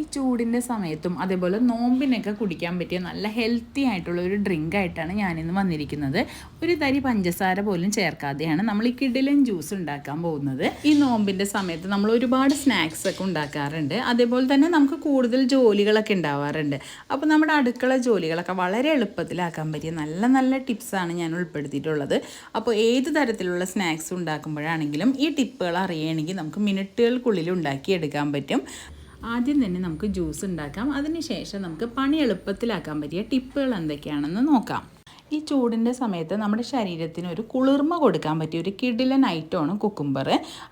ഈ ചൂടിന്റെ സമയത്തും അതേപോലെ നോമ്പിനൊക്കെ കുടിക്കാൻ പറ്റിയ നല്ല ഹെൽത്തി ആയിട്ടുള്ള ഒരു ഡ്രിങ്ക് ആയിട്ടാണ് ഞാനിന്ന് വന്നിരിക്കുന്നത്. ഒരു തരി പഞ്ചസാര പോലും ചേർക്കാതെയാണ് നമ്മൾ ഈ കിടിലൻ ജ്യൂസ് ഉണ്ടാക്കാൻ പോകുന്നത്. ഈ നോമ്പിന്റെ സമയത്ത് നമ്മൾ ഒരുപാട് സ്നാക്സ് ഒക്കെ ഉണ്ടാക്കാറുണ്ട്. അതേപോലെ തന്നെ നമുക്ക് കൂടുതൽ ജോലികളൊക്കെ ഉണ്ടാവാറുണ്ട്. അപ്പോൾ നമ്മുടെ അടുക്കള ജോലികളൊക്കെ വളരെ എളുപ്പത്തിലാക്കാൻ പറ്റിയ നല്ല നല്ല ടിപ്സാണ് ഞാൻ ഉൾപ്പെടുത്തിയിട്ടുള്ളത്. അപ്പോൾ ഏത് തരത്തിലുള്ള സ്നാക്സ് ഉണ്ടാക്കുമ്പോഴാണെങ്കിലും ഈ ടിപ്പുകൾ അറിയണമെങ്കിൽ നമുക്ക് മിനിറ്റുകൾക്കുള്ളിൽ ഉണ്ടാക്കിയെടുക്കാൻ പറ്റും. ആദ്യം തന്നെ നമുക്ക് ജ്യൂസ് ഉണ്ടാക്കാം. അതിനുശേഷം നമുക്ക് പണി എളുപ്പത്തിലാക്കാൻ പറ്റിയ ടിപ്പുകൾ എന്തൊക്കെയാണെന്ന് നോക്കാം. ഈ ചൂടിന്റെ സമയത്ത് നമ്മുടെ ശരീരത്തിന് ഒരു കുളിർമ കൊടുക്കാൻ പറ്റിയ ഒരു കിടിലൻ ഐറ്റമാണ് കുക്കുംബർ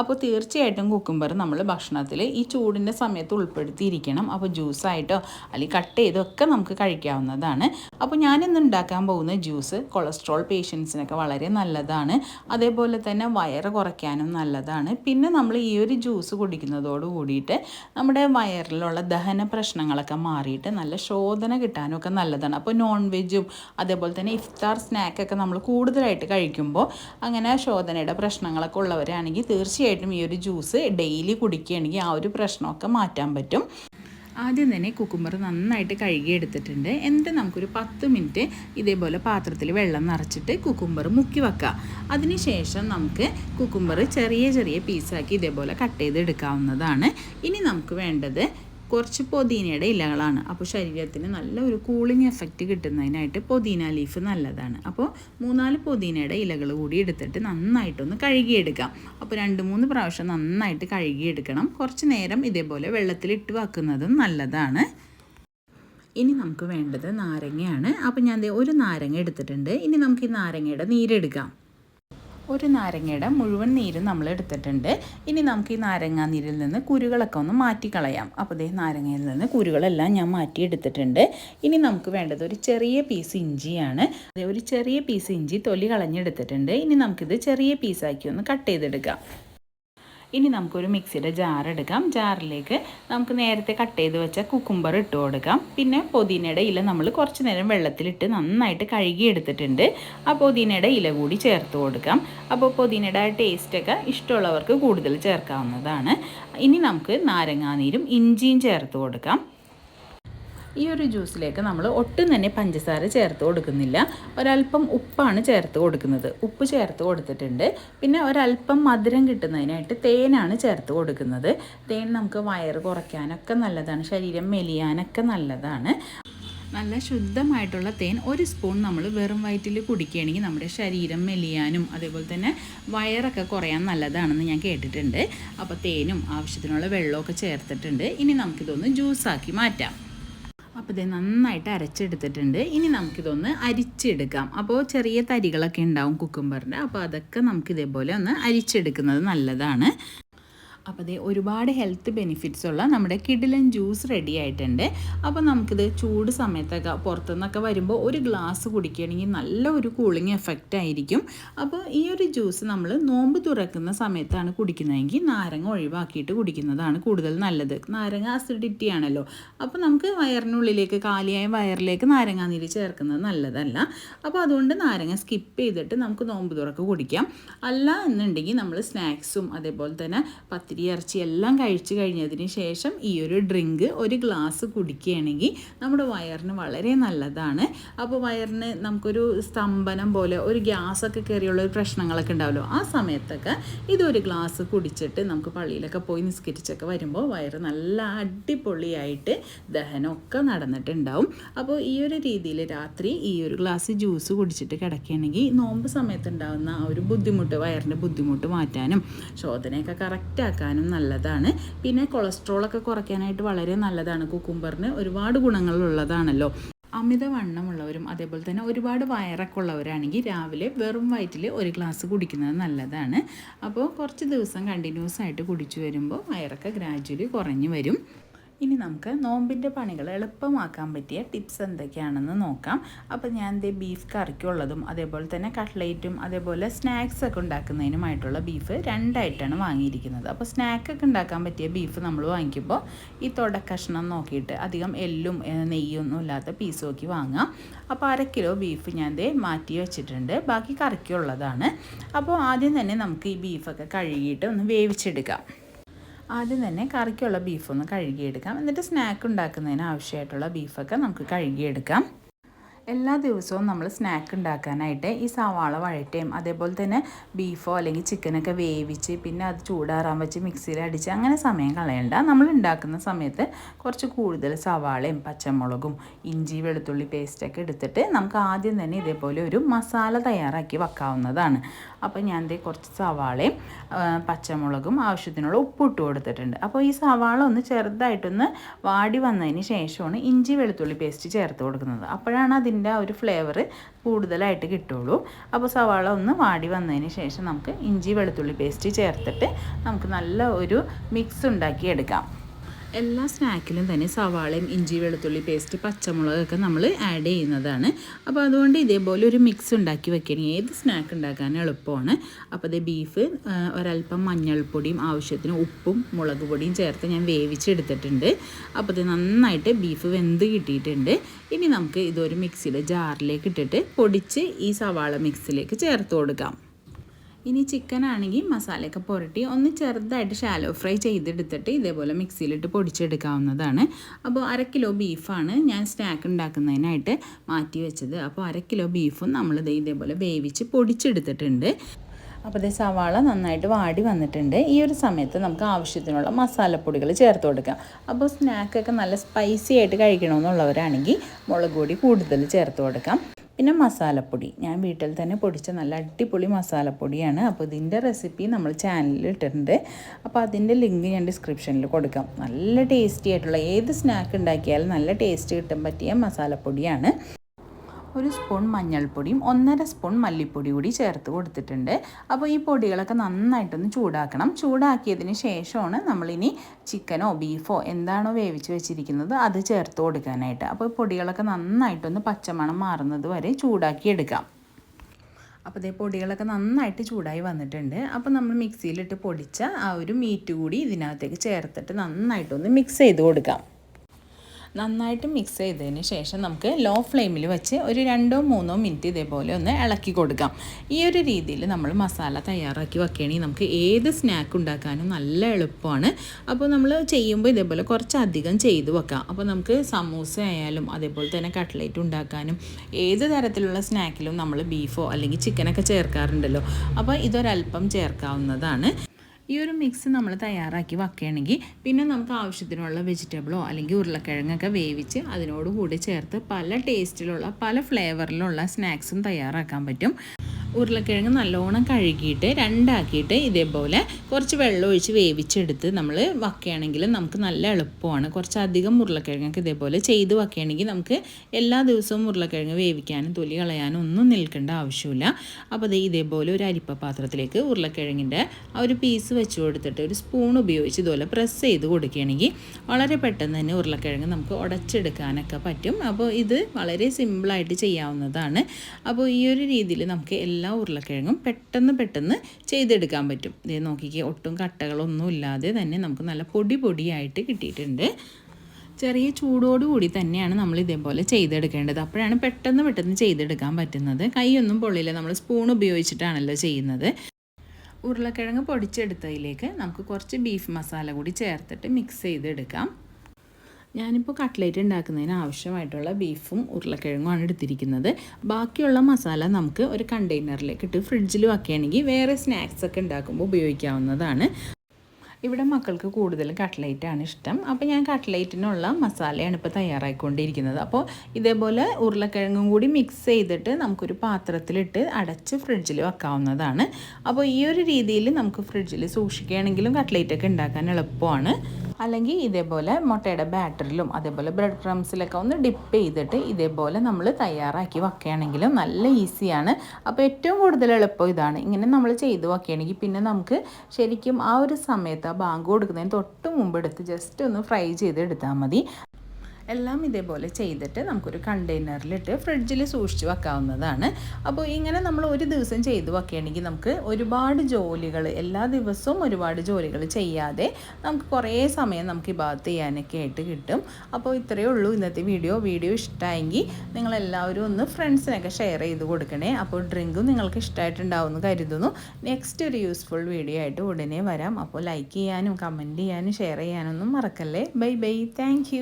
അപ്പോൾ തീർച്ചയായിട്ടും കുക്കുംബർ നമ്മൾ ഭക്ഷണത്തിൽ ഈ ചൂടിന്റെ സമയത്ത് ഉൾപ്പെടുത്തിയിരിക്കണം. അപ്പോൾ ജ്യൂസായിട്ടോ അല്ലെങ്കിൽ കട്ട് ചെയ്തോ ഒക്കെ നമുക്ക് കഴിക്കാവുന്നതാണ്. അപ്പോൾ ഞാനിന്ന് ഉണ്ടാക്കാൻ പോകുന്ന ജ്യൂസ് കൊളസ്ട്രോൾ പേഷ്യൻസിനൊക്കെ വളരെ നല്ലതാണ്. അതേപോലെ തന്നെ വയറ് കുറയ്ക്കാനും നല്ലതാണ്. പിന്നെ നമ്മൾ ഈ ഒരു ജ്യൂസ് കുടിക്കുന്നതോട് കൂടിയിട്ട് നമ്മുടെ വയറിലുള്ള ദഹന പ്രശ്നങ്ങളൊക്കെ മാറിയിട്ട് നല്ല ശോധന കിട്ടാനും ഒക്കെ നല്ലതാണ്. അപ്പോൾ നോൺ വെജും അതേപോലെ തന്നെ ഇഫ്താർ സ്നാക്കൊക്കെ നമ്മൾ കൂടുതലായിട്ട് കഴിക്കുമ്പോൾ അങ്ങനെ ശോധനയുടെ പ്രശ്നങ്ങളൊക്കെ ഉള്ളവരാണെങ്കിൽ തീർച്ചയായിട്ടും ഈ ഒരു ജ്യൂസ് ഡെയിലി കുടിക്കുകയാണെങ്കിൽ ആ ഒരു പ്രശ്നമൊക്കെ മാറ്റാൻ പറ്റും. ആദ്യം തന്നെ കുക്കുംബർ നന്നായിട്ട് കഴുകി എടുത്തിട്ടുണ്ട് എന്നിട്ട് നമുക്കൊരു പത്ത് മിനിറ്റ് ഇതേപോലെ പാത്രത്തിൽ വെള്ളം നിറച്ചിട്ട് കുക്കുംബർ മുക്കി വെക്കുക. അതിനുശേഷം നമുക്ക് കുക്കുംബർ ചെറിയ ചെറിയ പീസാക്കി ഇതേപോലെ കട്ട് ചെയ്ത് എടുക്കാവുന്നതാണ് ഇനി നമുക്ക് വേണ്ടത് കുറച്ച് പൊതീനയുടെ ഇലകളാണ്. അപ്പോൾ ശരീരത്തിന് നല്ല ഒരു കൂളിംഗ് എഫക്റ്റ് കിട്ടുന്നതിനായിട്ട് പൊതീന ലീഫ് നല്ലതാണ്. അപ്പോൾ മൂന്നാൽ പൊതീനയുടെ ഇലകൾ കൂടി എടുത്തിട്ട് നന്നായിട്ടൊന്ന് കഴുകിയെടുക്കാം. അപ്പോൾ രണ്ട് മൂന്ന് പ്രാവശ്യം നന്നായിട്ട് കഴുകിയെടുക്കണം. കുറച്ച് നേരം ഇതേപോലെ വെള്ളത്തിലിട്ട് വെക്കുന്നതും നല്ലതാണ്. ഇനി നമുക്ക് വേണ്ടത് നാരങ്ങയാണ്. അപ്പോൾ ഞാൻ ഒരു നാരങ്ങ എടുത്തിട്ടുണ്ട്. ഇനി നമുക്ക് ഈ നാരങ്ങയുടെ നീരെടുക്കാം. ഒരു നാരങ്ങയുടെ മുഴുവൻ നീരും നമ്മൾ എടുത്തിട്ടുണ്ട്. ഇനി നമുക്ക് ഈ നാരങ്ങാ നീരിൽ നിന്ന് കുരുകളൊക്കെ ഒന്ന് മാറ്റിക്കളയാം അപ്പോൾ ദേ നാരങ്ങയിൽ നിന്ന് കുരുകളെല്ലാം ഞാൻ മാറ്റി എടുത്തിട്ടുണ്ട്. ഇനി നമുക്ക് വേണ്ടത് ഒരു ചെറിയ പീസ് ഇഞ്ചിയാണ്. ഒരു ചെറിയ പീസ് ഇഞ്ചി തൊലി കളഞ്ഞെടുത്തിട്ടുണ്ട്. ഇനി നമുക്കിത് ചെറിയ പീസാക്കി ഒന്ന് കട്ട് ചെയ്തെടുക്കാം. ഇനി നമുക്കൊരു മിക്സിയുടെ ജാർ എടുക്കാം. ജാറിലേക്ക് നമുക്ക് നേരത്തെ കട്ട് ചെയ്ത് വെച്ച കുക്കുംബർ ഇട്ട് കൊടുക്കാം. പിന്നെ പുതിനയുടെ ഇല നമ്മൾ കുറച്ച് നേരം വെള്ളത്തിലിട്ട് നന്നായിട്ട് കഴുകി എടുത്തിട്ടുണ്ട്. ആ പുതിനയുടെ ഇല കൂടി ചേർത്ത് കൊടുക്കാം. അപ്പോൾ പുതിനയുടെ ടേസ്റ്റൊക്കെ ഇഷ്ടമുള്ളവർക്ക് കൂടുതൽ ചേർക്കാവുന്നതാണ്. ഇനി നമുക്ക് നാരങ്ങാനീരും ഇഞ്ചിയും ചേർത്ത് കൊടുക്കാം. ഈ ഒരു ജ്യൂസിലേക്ക് നമ്മൾ ഒട്ടും തന്നെ പഞ്ചസാര ചേർത്ത് കൊടുക്കുന്നില്ല. ഒരല്പം ഉപ്പാണ് ചേർത്ത് കൊടുക്കുന്നത്. ഉപ്പ് ചേർത്ത് കൊടുത്തിട്ടുണ്ട്. പിന്നെ ഒരല്പം മധുരം കിട്ടുന്നതിനായിട്ട് തേനാണ് ചേർത്ത് കൊടുക്കുന്നത്. തേൻ നമുക്ക് വയറ് കുറയ്ക്കാനൊക്കെ നല്ലതാണ്. ശരീരം മെലിയാനൊക്കെ നല്ലതാണ്. നല്ല ശുദ്ധമായിട്ടുള്ള തേൻ ഒരു സ്പൂൺ നമ്മൾ വെറും വയറ്റിൽ കുടിക്കുകയാണെങ്കിൽ നമ്മുടെ ശരീരം മെലിയാനും അതേപോലെ തന്നെ വയറൊക്കെ കുറയാൻ നല്ലതാണെന്ന് ഞാൻ കേട്ടിട്ടുണ്ട്. അപ്പോൾ തേനും ആവശ്യത്തിനുള്ള വെള്ളമൊക്കെ ചേർത്തിട്ടുണ്ട്. ഇനി നമുക്കിതൊന്ന് ജ്യൂസാക്കി മാറ്റാം. അപ്പോൾ ഇത് നന്നായിട്ട് അരച്ചെടുത്തിട്ടുണ്ട്. ഇനി നമുക്കിതൊന്ന് അരിച്ചെടുക്കാം. അപ്പോൾ ചെറിയ തരികളൊക്കെ ഉണ്ടാവും കുക്കുംബറിന്റെ അപ്പോൾ അതൊക്കെ നമുക്ക് ഇതേപോലെ ഒന്ന് അരിച്ചെടുക്കുന്നത് നല്ലതാണ്. അപ്പോൾ അതേ ഒരുപാട് ഹെൽത്ത് ബെനിഫിറ്റ്സ് ഉള്ള നമ്മുടെ കിഡിലൻ ജ്യൂസ് റെഡി ആയിട്ടുണ്ട്. അപ്പോൾ നമുക്കിത് ചൂട് സമയത്തൊക്കെ പുറത്തുനിന്നൊക്കെ വരുമ്പോൾ ഒരു ഗ്ലാസ് കുടിക്കുകയാണെങ്കിൽ നല്ല ഒരു കൂളിംഗ് എഫക്റ്റ് ആയിരിക്കും. അപ്പോൾ ഈ ഒരു ജ്യൂസ് നമ്മൾ നോമ്പ് തുറക്കുന്ന സമയത്താണ് കുടിക്കുന്നതെങ്കിൽ നാരങ്ങ ഒഴിവാക്കിയിട്ട് കുടിക്കുന്നതാണ് കൂടുതൽ നല്ലത്. നാരങ്ങ അസിഡിറ്റി ആണല്ലോ. അപ്പോൾ നമുക്ക് വയറിനുള്ളിലേക്ക് കാലിയായ വയറിലേക്ക് നാരങ്ങ നീര് ചേർക്കുന്നത് നല്ലതല്ല. അപ്പോൾ അതുകൊണ്ട് നാരങ്ങ സ്കിപ്പ് ചെയ്തിട്ട് നമുക്ക് നോമ്പ് തുറക്ക് കുടിക്കാം. അല്ല എന്നുണ്ടെങ്കിൽ നമ്മൾ സ്നാക്സും അതേപോലെ തന്നെ പത്തിരി ഇറച്ചി എല്ലാം കഴിച്ചു കഴിഞ്ഞതിന് ശേഷം ഈ ഒരു ഡ്രിങ്ക് ഒരു ഗ്ലാസ് കുടിക്കുകയാണെങ്കിൽ നമ്മുടെ വയറിന് വളരെ നല്ലതാണ്. അപ്പോൾ വയറിന് നമുക്കൊരു സ്തംഭനം പോലെ ഒരു ഗ്യാസൊക്കെ കയറിയുള്ള ഒരു പ്രശ്നങ്ങളൊക്കെ ഉണ്ടാവുമല്ലോ ആ സമയത്തൊക്കെ ഇതൊരു ഗ്ലാസ് കുടിച്ചിട്ട് നമുക്ക് പള്ളിയിലൊക്കെ പോയി നിസ്കരിച്ചൊക്കെ വരുമ്പോൾ വയറ് നല്ല അടിപൊളിയായിട്ട് ദഹനമൊക്കെ നടന്നിട്ടുണ്ടാവും. അപ്പോൾ ഈ ഒരു രീതിയിൽ രാത്രി ഈ ഒരു ഗ്ലാസ് ജ്യൂസ് കുടിച്ചിട്ട് കിടക്കുകയാണെങ്കിൽ നോമ്പ് സമയത്ത് ഉണ്ടാകുന്ന ആ ഒരു ബുദ്ധിമുട്ട് വയറിന്റെ ബുദ്ധിമുട്ട് മാറ്റാനും ശോധനയൊക്കെ കറക്റ്റ് ആക്കാനും നല്ലതാണ്. പിന്നെ കൊളസ്ട്രോളൊക്കെ കുറയ്ക്കാനായിട്ട് വളരെ നല്ലതാണ്. കുക്കുംബറിന് ഒരുപാട് ഗുണങ്ങളുള്ളതാണല്ലോ. അമിതവണ്ണമുള്ളവരും അതേപോലെ തന്നെ ഒരുപാട് വയറൊക്കെ ഉള്ളവരാണെങ്കിൽ രാവിലെ വെറും വയറ്റിൽ ഒരു ഗ്ലാസ് കുടിക്കുന്നത് നല്ലതാണ്. അപ്പോൾ കുറച്ച് ദിവസം കണ്ടിന്യൂസ് ആയിട്ട് കുടിച്ചു വരുമ്പോൾ വയറൊക്കെ ഗ്രാജ്വലി കുറഞ്ഞു വരും. ഇനി നമുക്ക് നോമ്പിന്റെ പണികൾ എളുപ്പമാക്കാൻ പറ്റിയ ടിപ്സ് എന്തൊക്കെയാണെന്ന് നോക്കാം. അപ്പോൾ ഞാൻ ദേ ബീഫ് കറിക്കുള്ളതും അതേപോലെ തന്നെ കട്ട്ലേറ്റും അതേപോലെ സ്നാക്സ് ഒക്കെ ഉണ്ടാക്കുന്നതിനുമായിട്ടുള്ള ബീഫ് രണ്ടായിട്ടാണ് വാങ്ങിയിരിക്കുന്നത്. അപ്പോൾ സ്നാക്കൊക്കെ ഉണ്ടാക്കാൻ പറ്റിയ ബീഫ് നമ്മൾ വാങ്ങിക്കുമ്പോൾ ഈ തുടക്കഷ്ണം നോക്കിയിട്ട് അധികം എല്ലും നെയ്യൊന്നും ഇല്ലാത്ത പീസ് നോക്കി വാങ്ങാം. അപ്പോൾ അര കിലോ ബീഫ് ഞാൻ ദേ മാറ്റി വെച്ചിട്ടുണ്ട്. ബാക്കി കറിക്കുള്ളതാണ്. അപ്പോൾ ആദ്യം തന്നെ നമുക്ക് ഈ ബീഫൊക്കെ കഴുകിയിട്ട് ഒന്ന് വേവിച്ചെടുക്കാം. ആദ്യം തന്നെ കറിക്കുള്ള ബീഫൊന്ന് കഴുകിയെടുക്കാം. എന്നിട്ട് സ്നാക്ക് ഉണ്ടാക്കുന്നതിന് ആവശ്യമായിട്ടുള്ള ബീഫൊക്കെ നമുക്ക് കഴുകിയെടുക്കാം. എല്ലാ ദിവസവും നമ്മൾ സ്നാക്ക് ഉണ്ടാക്കാനായിട്ട് ഈ സവാള വഴറ്റയും അതേപോലെ തന്നെ ബീഫോ അല്ലെങ്കിൽ ചിക്കനൊക്കെ വേവിച്ച് പിന്നെ അത് ചൂടാറാൻ വെച്ച് മിക്സിയിൽ അടിച്ച് അങ്ങനെ സമയം കളയണ്ട. നമ്മൾ ഉണ്ടാക്കുന്ന സമയത്ത് കുറച്ച് കൂടുതൽ സവാളയും പച്ചമുളകും ഇഞ്ചി വെളുത്തുള്ളി പേസ്റ്റൊക്കെ എടുത്തിട്ട് നമുക്ക് ആദ്യം തന്നെ ഇതേപോലെ ഒരു മസാല തയ്യാറാക്കി വെക്കാവുന്നതാണ്. അപ്പോൾ ഞാൻ ഇതേ കുറച്ച് സവാളയും പച്ചമുളകും ആവശ്യത്തിനുള്ള ഉപ്പ് ഇട്ട് കൊടുത്തിട്ടുണ്ട്. അപ്പോൾ ഈ സവാള ഒന്ന് ചെറുതായിട്ടൊന്ന് വാടി വന്നതിന് ശേഷമാണ് ഇഞ്ചി വെളുത്തുള്ളി പേസ്റ്റ് ചേർത്ത് കൊടുക്കുന്നത്. അപ്പോഴാണ് അതിന്റെ അതിന്റെ ആ ഒരു ഫ്ലേവർ കൂടുതലായിട്ട് കിട്ടുള്ളൂ. അപ്പോൾ സവാള ഒന്ന് വാടി വന്നതിന് ശേഷം നമുക്ക് ഇഞ്ചി വെളുത്തുള്ളി പേസ്റ്റ് ചേർത്തിട്ട് നമുക്ക് നല്ല ഒരു മിക്സ് ഉണ്ടാക്കി എടുക്കാം എല്ലാ സ്നാക്കിലും തന്നെ സവാളയും ഇഞ്ചി വെളുത്തുള്ളി പേസ്റ്റ് പച്ചമുളകൊക്കെ നമ്മൾ ആഡ് ചെയ്യുന്നതാണ്. അപ്പോൾ അതുകൊണ്ട് ഇതേപോലെ ഒരു മിക്സ് ഉണ്ടാക്കി വെക്കണം. ഏത് സ്നാക്ക് ഉണ്ടാക്കാൻ എളുപ്പമാണ്. അപ്പോൾ ഇത് ബീഫ് ഒരല്പം മഞ്ഞൾപ്പൊടിയും ആവശ്യത്തിന് ഉപ്പും മുളക് പൊടിയും ചേർത്ത് ഞാൻ വേവിച്ചെടുത്തിട്ടുണ്ട്. അപ്പോൾ ഇത് നന്നായിട്ട് ബീഫ് വെന്ത് കിട്ടിയിട്ടുണ്ട്. ഇനി നമുക്ക് ഇതൊരു മിക്സിയുടെ ജാറിലേക്ക് ഇട്ടിട്ട് പൊടിച്ച് ഈ സവാള മിക്സിലേക്ക് ചേർത്ത് കൊടുക്കാം. ഇനി ചിക്കൻ ആണെങ്കിൽ മസാലയൊക്കെ പുരട്ടി ഒന്ന് ചെറുതായിട്ട് ഷാലോ ഫ്രൈ ചെയ്തെടുത്തിട്ട് ഇതേപോലെ മിക്സിയിലിട്ട് പൊടിച്ചെടുക്കാവുന്നതാണ്. അപ്പോൾ അര കിലോ ബീഫാണ് ഞാൻ സ്നാക്ക് ഉണ്ടാക്കുന്നതിനായിട്ട് മാറ്റി വെച്ചത്. അപ്പോൾ അര കിലോ ബീഫും നമ്മൾ ഇതേപോലെ വേവിച്ച് പൊടിച്ചെടുത്തിട്ടുണ്ട്. അപ്പോൾ ഇത് സവാള നന്നായിട്ട് വാടി വന്നിട്ടുണ്ട്. ഈ ഒരു സമയത്ത് നമുക്ക് ആവശ്യത്തിനുള്ള മസാലപ്പൊടികൾ ചേർത്ത് കൊടുക്കാം. അപ്പോൾ സ്നാക്കൊക്കെ നല്ല സ്പൈസി ആയിട്ട് കഴിക്കണമെന്നുള്ളവരാണെങ്കിൽ മുളക് പൊടി കൂടുതൽ ചേർത്ത് കൊടുക്കാം. പിന്നെ മസാലപ്പൊടി. ഞാൻ വീട്ടിൽ തന്നെ പൊടിച്ച നല്ല അടിപൊളി മസാലപ്പൊടിയാണ്. അപ്പോൾ ഇതിന്റെ റെസിപ്പി നമ്മൾ ചാനലിൽ ഇട്ടിട്ടുണ്ട്. അപ്പോൾ അതിന്റെ ലിങ്ക് ഞാൻ ഡിസ്ക്രിപ്ഷനിൽ കൊടുക്കാം. നല്ല ടേസ്റ്റി ആയിട്ടുള്ള ഏത് സ്നാക്ക് ഉണ്ടാക്കിയാലും നല്ല ടേസ്റ്റ് കിട്ടാൻ പറ്റിയ മസാലപ്പൊടിയാണ്. ഒരു സ്പൂൺ മഞ്ഞൾപ്പൊടിയും ഒന്നര സ്പൂൺ മല്ലിപ്പൊടി കൂടി ചേർത്ത് കൊടുത്തിട്ടുണ്ട്. അപ്പോൾ ഈ പൊടികളൊക്കെ നന്നായിട്ടൊന്ന് ചൂടാക്കണം. ചൂടാക്കിയതിന് ശേഷമാണ് നമ്മളിനി ചിക്കനോ ബീഫോ എന്താണോ വേവിച്ച് വെച്ചിരിക്കുന്നത് അത് ചേർത്ത് കൊടുക്കാനായിട്ട്. അപ്പോൾ പൊടികളൊക്കെ നന്നായിട്ടൊന്ന് പച്ചമണം മാറുന്നത് വരെ ചൂടാക്കിയെടുക്കാം അപ്പോൾ ഇതേ പൊടികളൊക്കെ നന്നായിട്ട് ചൂടായി വന്നിട്ടുണ്ട്. അപ്പോൾ നമ്മൾ മിക്സിയിലിട്ട് പൊടിച്ച ആ ഒരു മീറ്റ് കൂടി ഇതിനകത്തേക്ക് ചേർത്തിട്ട് നന്നായിട്ടൊന്ന് മിക്സ് ചെയ്ത് കൊടുക്കാം. നന്നായിട്ട് മിക്സ് ചെയ്തതിന് ശേഷം നമുക്ക് ലോ ഫ്ലെയിമിൽ വെച്ച് ഒരു രണ്ടോ മൂന്നോ മിനിറ്റ് ഇതേപോലെ ഒന്ന് ഇളക്കി കൊടുക്കാം. ഈ ഒരു രീതിയിൽ നമ്മൾ മസാല തയ്യാറാക്കി വെക്കുകയാണെങ്കിൽ നമുക്ക് ഏത് സ്നാക്ക് ഉണ്ടാക്കാനും നല്ല എളുപ്പമാണ്. അപ്പോൾ നമ്മൾ ചെയ്യുമ്പോൾ ഇതേപോലെ കുറച്ചധികം ചെയ്ത് വെക്കാം. അപ്പോൾ നമുക്ക് സമൂസ ആയാലും അതേപോലെ തന്നെ കട്ട്ലേറ്റ് ഉണ്ടാക്കാനും ഏത് തരത്തിലുള്ള സ്നാക്കിലും നമ്മൾ ബീഫോ അല്ലെങ്കിൽ ചിക്കനൊക്കെ ചേർക്കാറുണ്ടല്ലോ. അപ്പോൾ ഇതൊരല്പം ചേർക്കാവുന്നതാണ്. ഈ ഒരു മിക്സ് നമ്മൾ തയ്യാറാക്കി വെക്കുകയാണെങ്കിൽ പിന്നെ നമുക്ക് ആവശ്യത്തിനുള്ള വെജിറ്റബിളോ അല്ലെങ്കിൽ ഉരുളക്കിഴങ്ങൊക്കെ വേവിച്ച് അതിനോട് കൂടി ചേർത്ത് പല ടേസ്റ്റിലുള്ള പല ഫ്ലേവറിലുള്ള സ്നാക്സും തയ്യാറാക്കാൻ പറ്റും. ഉരുളക്കിഴങ്ങ് നല്ലോണം കഴുകിയിട്ട് രണ്ടാക്കിയിട്ട് ഇതേപോലെ കുറച്ച് വെള്ളം ഒഴിച്ച് വേവിച്ചെടുത്ത് നമ്മൾ വയ്ക്കുകയാണെങ്കിൽ നമുക്ക് നല്ല എളുപ്പമാണ്. കുറച്ചധികം ഉരുളക്കിഴങ്ങൊക്കെ ഇതേപോലെ ചെയ്ത് വയ്ക്കുകയാണെങ്കിൽ നമുക്ക് എല്ലാ ദിവസവും ഉരുളക്കിഴങ്ങ് വേവിക്കാനും തൊലി കളയാനും ഒന്നും നിൽക്കേണ്ട ആവശ്യമില്ല. അപ്പോൾ അത് ഇതേപോലെ ഒരു അരിപ്പ പാത്രത്തിലേക്ക് ഉരുളക്കിഴങ്ങിന്റെ ആ ഒരു പീസ് വെച്ച് കൊടുത്തിട്ട് ഒരു സ്പൂൺ ഉപയോഗിച്ച് ഇതുപോലെ പ്രസ് ചെയ്ത് കൊടുക്കുകയാണെങ്കിൽ വളരെ പെട്ടെന്ന് തന്നെ ഉരുളക്കിഴങ്ങ് നമുക്ക് ഉടച്ചെടുക്കാനൊക്കെ പറ്റും. അപ്പോൾ ഇത് വളരെ സിമ്പിളായിട്ട് ചെയ്യാവുന്നതാണ്. അപ്പോൾ ഈ ഒരു രീതിയിൽ നമുക്ക് എല്ലാ ഉരുളക്കിഴങ്ങും പെട്ടെന്ന് പെട്ടെന്ന് ചെയ്തെടുക്കാൻ പറ്റും. ഇത് നോക്കിക്കേ ഒട്ടും കട്ടകളൊന്നും ഇല്ലാതെ തന്നെ നമുക്ക് നല്ല പൊടി പൊടിയായിട്ട് കിട്ടിയിട്ടുണ്ട്. ചെറിയ ചൂടോടുകൂടി തന്നെയാണ് നമ്മൾ ഇതേപോലെ ചെയ്തെടുക്കേണ്ടത്. അപ്പോഴാണ് പെട്ടെന്ന് പെട്ടെന്ന് ചെയ്തെടുക്കാൻ പറ്റുന്നത്. കൈയൊന്നും പൊള്ളില്ല. നമ്മൾ സ്പൂൺ ഉപയോഗിച്ചിട്ടാണല്ലോ ചെയ്യുന്നത്. ഉരുളക്കിഴങ്ങ് പൊടിച്ചെടുത്തതിലേക്ക് നമുക്ക് കുറച്ച് ബീഫ് മസാല കൂടി ചേർത്തിട്ട് മിക്സ് ചെയ്തെടുക്കാം. ഞാനിപ്പോൾ കട്ട്ലേറ്റ് ഉണ്ടാക്കുന്നതിന് ആവശ്യമായിട്ടുള്ള ബീഫും ഉരുളക്കിഴങ്ങുമാണ് എടുത്തിരിക്കുന്നത്. ബാക്കിയുള്ള മസാല നമുക്ക് ഒരു കണ്ടെയ്നറിലേക്ക് ഇട്ട് ഫ്രിഡ്ജിൽ വയ്ക്കുകയാണെങ്കിൽ വേറെ സ്നാക്സ് ഒക്കെ ഉണ്ടാക്കുമ്പോൾ ഉപയോഗിക്കാവുന്നതാണ്. ഇവിടെ മക്കൾക്ക് കൂടുതൽ കട്ട്ലേറ്റാണ് ഇഷ്ടം. അപ്പോൾ ഞാൻ കട്ട്ലേറ്റിനുള്ള മസാലയാണ് ഇപ്പോൾ തയ്യാറായിക്കൊണ്ടിരിക്കുന്നത്. അപ്പോൾ ഇതേപോലെ ഉരുളക്കിഴങ്ങും കൂടി മിക്സ് ചെയ്തിട്ട് നമുക്കൊരു പാത്രത്തിലിട്ട് അടച്ച് ഫ്രിഡ്ജിൽ വെക്കാവുന്നതാണ്. അപ്പോൾ ഈ ഒരു രീതിയിൽ നമുക്ക് ഫ്രിഡ്ജിൽ സൂക്ഷിക്കുകയാണെങ്കിലും കട്ട്ലേറ്റൊക്കെ ഉണ്ടാക്കാൻ എളുപ്പമാണ്. അല്ലെങ്കിൽ ഇതേപോലെ മുട്ടയുടെ ബാറ്ററിലും അതേപോലെ ബ്രെഡ് ക്രംസിലൊക്കെ ഒന്ന് ഡിപ്പ് ചെയ്തിട്ട് ഇതേപോലെ നമ്മൾ തയ്യാറാക്കി വെക്കുകയാണെങ്കിലും നല്ല ഈസിയാണ്. അപ്പോൾ ഏറ്റവും കൂടുതൽ എളുപ്പം ഇതാണ്. ഇങ്ങനെ നമ്മൾ ചെയ്ത് വെക്കുകയാണെങ്കിൽ പിന്നെ നമുക്ക് ശരിക്കും ആ ഒരു സമയത്ത് ആ ബാങ്ക് കൊടുക്കുന്നതിന് തൊട്ട് മുമ്പ് എടുത്ത് ജസ്റ്റ് ഒന്ന് ഫ്രൈ ചെയ്ത് എടുത്താൽ മതി. എല്ലാം ഇതേപോലെ ചെയ്തിട്ട് നമുക്കൊരു കണ്ടെയ്നറിലിട്ട് ഫ്രിഡ്ജിൽ സൂക്ഷിച്ച് വെക്കാവുന്നതാണ്. അപ്പോൾ ഇങ്ങനെ നമ്മൾ ഒരു ദിവസം ചെയ്ത് വെക്കുകയാണെങ്കിൽ നമുക്ക് ഒരുപാട് ജോലികൾ എല്ലാ ദിവസവും ഒരുപാട് ജോലികൾ ചെയ്യാതെ നമുക്ക് കുറേ സമയം നമുക്ക് ഭാഗത്ത് ചെയ്യാനൊക്കെ ആയിട്ട് കിട്ടും. അപ്പോൾ ഇത്രയേ ഉള്ളൂ ഇന്നത്തെ വീഡിയോ. വീഡിയോ ഇഷ്ടമായെങ്കിൽ നിങ്ങളെല്ലാവരും ഒന്ന് ഫ്രണ്ട്സിനൊക്കെ ഷെയർ ചെയ്ത് കൊടുക്കണേ. അപ്പോൾ ഡ്രിങ്കും നിങ്ങൾക്ക് ഇഷ്ടമായിട്ടുണ്ടാവും എന്ന് കരുതുന്നു. നെക്സ്റ്റ് ഒരു യൂസ്ഫുൾ വീഡിയോ ആയിട്ട് ഉടനെ വരാം. അപ്പോൾ ലൈക്ക് ചെയ്യാനും കമന്റ് ചെയ്യാനും ഷെയർ ചെയ്യാനൊന്നും മറക്കല്ലേ? Bye bye. താങ്ക്